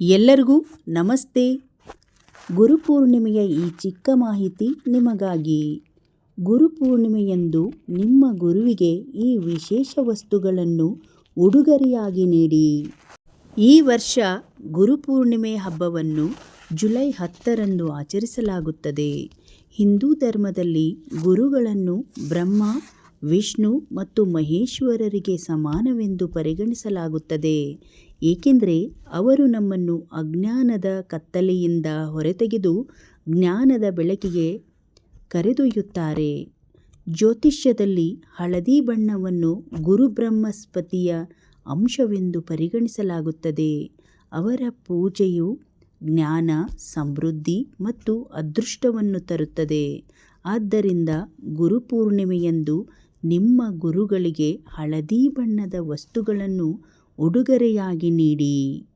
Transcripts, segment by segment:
ಎಲ್ಲರಿಗೂ ನಮಸ್ತೆ. ಗುರುಪೂರ್ಣಿಮೆಯ ಈ ಚಿಕ್ಕ ಮಾಹಿತಿ ನಿಮಗಾಗಿ. ಗುರುಪೂರ್ಣಿಮೆಯಂದು ನಿಮ್ಮ ಗುರುವಿಗೆ ಈ ವಿಶೇಷ ವಸ್ತುಗಳನ್ನು ಉಡುಗೊರೆಯಾಗಿ ನೀಡಿ. ಈ ವರ್ಷ ಗುರುಪೂರ್ಣಿಮೆ ಹಬ್ಬವನ್ನು ಜುಲೈ ಹತ್ತರಂದು ಆಚರಿಸಲಾಗುತ್ತದೆ. ಹಿಂದೂ ಧರ್ಮದಲ್ಲಿ ಗುರುಗಳನ್ನು ಬ್ರಹ್ಮ, ವಿಷ್ಣು ಮತ್ತು ಮಹೇಶ್ವರರಿಗೆ ಸಮಾನವೆಂದು ಪರಿಗಣಿಸಲಾಗುತ್ತದೆ. ಏಕೆಂದರೆ ಅವರು ನಮ್ಮನ್ನು ಅಜ್ಞಾನದ ಕತ್ತಲೆಯಿಂದ ಹೊರತೆಗೆದು ಜ್ಞಾನದ ಬೆಳಕಿಗೆ ಕರೆದೊಯ್ಯುತ್ತಾರೆ. ಜ್ಯೋತಿಷ್ಯದಲ್ಲಿ ಹಳದಿ ಬಣ್ಣವನ್ನು ಗುರುಬ್ರಹ್ಮಸ್ಪತಿಯ ಅಂಶವೆಂದು ಪರಿಗಣಿಸಲಾಗುತ್ತದೆ. ಅವರ ಪೂಜೆಯು ಜ್ಞಾನ, ಸಮೃದ್ಧಿ ಮತ್ತು ಅದೃಷ್ಟವನ್ನು ತರುತ್ತದೆ. ಆದ್ದರಿಂದ ಗುರುಪೂರ್ಣಿಮೆಯಂದು ನಿಮ್ಮ ಗುರುಗಳಿಗೆ ಹಳದಿ ಬಣ್ಣದ ವಸ್ತುಗಳನ್ನು ಉಡುಗೊರೆಯಾಗಿ ನೀಡಿ.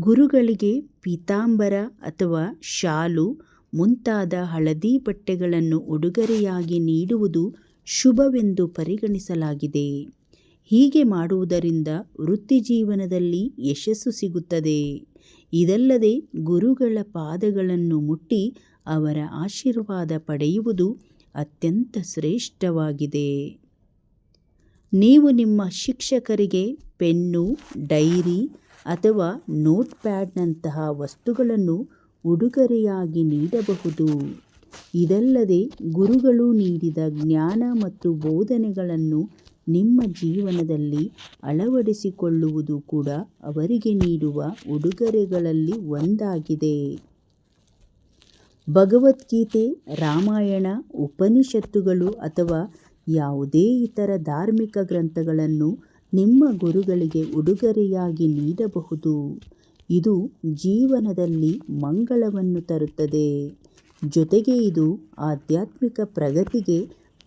ಗುರುಗಳಿಗೆ ಪೀತಾಂಬರ ಅಥವಾ ಶಾಲು, ಮುಂತಾದ ಹಳದಿ ಬಟ್ಟೆಗಳನ್ನು ಉಡುಗೊರೆಯಾಗಿ ನೀಡುವುದು ಶುಭವೆಂದು ಪರಿಗಣಿಸಲಾಗಿದೆ. ಹೀಗೆ ಮಾಡುವುದರಿಂದ ವೃತ್ತಿಜೀವನದಲ್ಲಿ ಯಶಸ್ಸು ಸಿಗುತ್ತದೆ. ಇದಲ್ಲದೆ ಗುರುಗಳ ಪಾದಗಳನ್ನು ಮುಟ್ಟಿ ಅವರ ಆಶೀರ್ವಾದ ಪಡೆಯುವುದು ಅತ್ಯಂತ ಶ್ರೇಷ್ಠವಾಗಿದೆ. ನೀವು ನಿಮ್ಮ ಶಿಕ್ಷಕರಿಗೆ ಪೆನ್ನು, ಡೈರಿ ಅಥವಾ ನೋಟ್ ಪ್ಯಾಡ್ನಂತಹ ವಸ್ತುಗಳನ್ನು ಉಡುಗೊರೆಯಾಗಿ ನೀಡಬಹುದು. ಇದಲ್ಲದೆ ಗುರುಗಳು ನೀಡಿದ ಜ್ಞಾನ ಮತ್ತು ಬೋಧನೆಗಳನ್ನು ನಿಮ್ಮ ಜೀವನದಲ್ಲಿ ಅಳವಡಿಸಿಕೊಳ್ಳುವುದು ಕೂಡ ಅವರಿಗೆ ನೀಡುವ ಉಡುಗೊರೆಗಳಲ್ಲಿ ಒಂದಾಗಿದೆ. ಭಗವದ್ಗೀತೆ, ರಾಮಾಯಣ, ಉಪನಿಷತ್ತುಗಳು ಅಥವಾ ಯಾವುದೇ ಇತರ ಧಾರ್ಮಿಕ ಗ್ರಂಥಗಳನ್ನು ನಿಮ್ಮ ಗುರುಗಳಿಗೆ ಉಡುಗೊರೆಯಾಗಿ ನೀಡಬಹುದು. ಇದು ಜೀವನದಲ್ಲಿ ಮಂಗಳವನ್ನು ತರುತ್ತದೆ. ಜೊತೆಗೆ ಇದು ಆಧ್ಯಾತ್ಮಿಕ ಪ್ರಗತಿಗೆ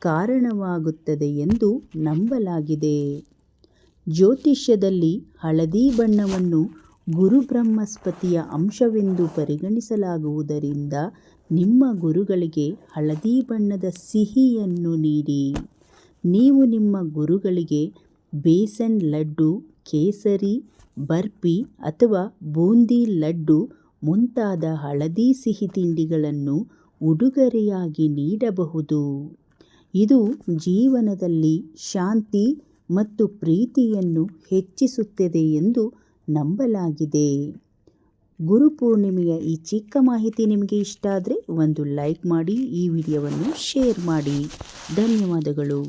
ಕಾರಣವಾಗುತ್ತದೆ ಎಂದು ನಂಬಲಾಗಿದೆ. ಜ್ಯೋತಿಷ್ಯದಲ್ಲಿ ಹಳದಿ ಬಣ್ಣವನ್ನು ಗುರುಬ್ರಹ್ಮಸ್ಪತಿಯ ಅಂಶವೆಂದು ಪರಿಗಣಿಸಲಾಗುವುದರಿಂದ ನಿಮ್ಮ ಗುರುಗಳಿಗೆ ಹಳದಿ ಬಣ್ಣದ ಸಿಹಿಯನ್ನು ನೀಡಿ. ನೀವು ನಿಮ್ಮ ಗುರುಗಳಿಗೆ ಬೇಸನ್ ಲಡ್ಡು, ಕೇಸರಿ ಬರ್ಫಿ ಅಥವಾ ಬೂಂದಿ ಲಡ್ಡು, ಮುಂತಾದ ಹಳದಿ ಸಿಹಿ ತಿಂಡಿಗಳನ್ನು ಉಡುಗೊರೆಯಾಗಿ ನೀಡಬಹುದು. ಇದು ಜೀವನದಲ್ಲಿ ಶಾಂತಿ ಮತ್ತು ಪ್ರೀತಿಯನ್ನು ಹೆಚ್ಚಿಸುತ್ತದೆ ಎಂದು ನಂಬಲಾಗಿದೆ. ಗುರುಪೂರ್ಣಿಮೆಯ ಈ ಚಿಕ್ಕ ಮಾಹಿತಿ ನಿಮಗೆ ಇಷ್ಟ ಆದರೆ ಒಂದು ಲೈಕ್ ಮಾಡಿ ಈ ವಿಡಿಯೋವನ್ನು ಶೇರ್ ಮಾಡಿ. ಧನ್ಯವಾದಗಳು.